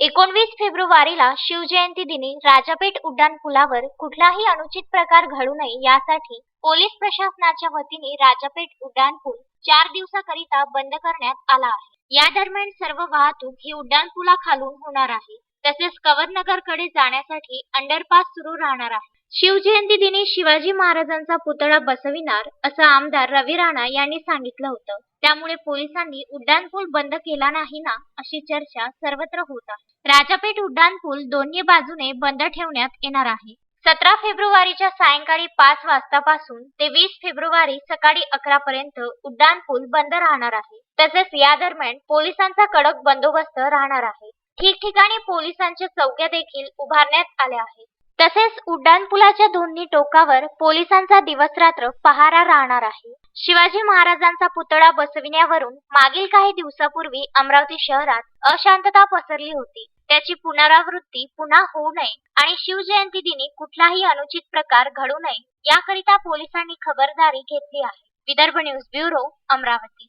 एकोणवीस फेब्रुवारीला शिवजयंती दिनी राजापेठ उड्डाणपुलावर कुठलाही अनुचित प्रकार घडू नये यासाठी पोलीस प्रशासनाच्या वतीने राजापेठ उड्डाणपूल चार दिवसाकरिता बंद करण्यात आला आहे. या दरम्यान सर्व वाहतूक ही उड्डाणपुलाखालून होणार आहे. तसेच कवरनगरकडे जाण्यासाठी अंडरपास सुरू राहणार आहे. शिवजयंती दिनी शिवाजी महाराजांचा पुतळा बसविणार असं आमदार रवी राणा यांनी सांगितलं होतं. त्यामुळे पोलिसांनी उड्डाणपूल बंद केला नाही ना अशी चर्चा सर्वत्र होत आहे. राजापेठ उड्डाणपूल दोन्ही बाजूने बंद ठेवण्यात येणार आहे. सतरा फेब्रुवारीच्या सायंकाळी पाच वाजतापासून ते वीस फेब्रुवारी सकाळी अकरा पर्यंत उड्डाणपूल बंद राहणार आहे. तसेच या दरम्यान पोलिसांचा कडक बंदोबस्त राहणार आहे. ठिकठिकाणी पोलिसांच्या चौक्या देखील उभारण्यात आल्या आहेत. तसेच उड्डाणपुलाच्या दोन्ही टोकावर पोलिसांचा दिवसरात्र पहारा राहणार आहे. शिवाजी महाराजांचा पुतळा बसविण्यावरून मागील काही दिवसापूर्वी अमरावती शहरात अशांतता पसरली होती. त्याची पुनरावृत्ती पुन्हा होऊ नये आणि शिवजयंती दिनी कुठलाही अनुचित प्रकार घडू नये याकरिता पोलिसांनी खबरदारी घेतली आहे. Vidarbha news bureau Amravati.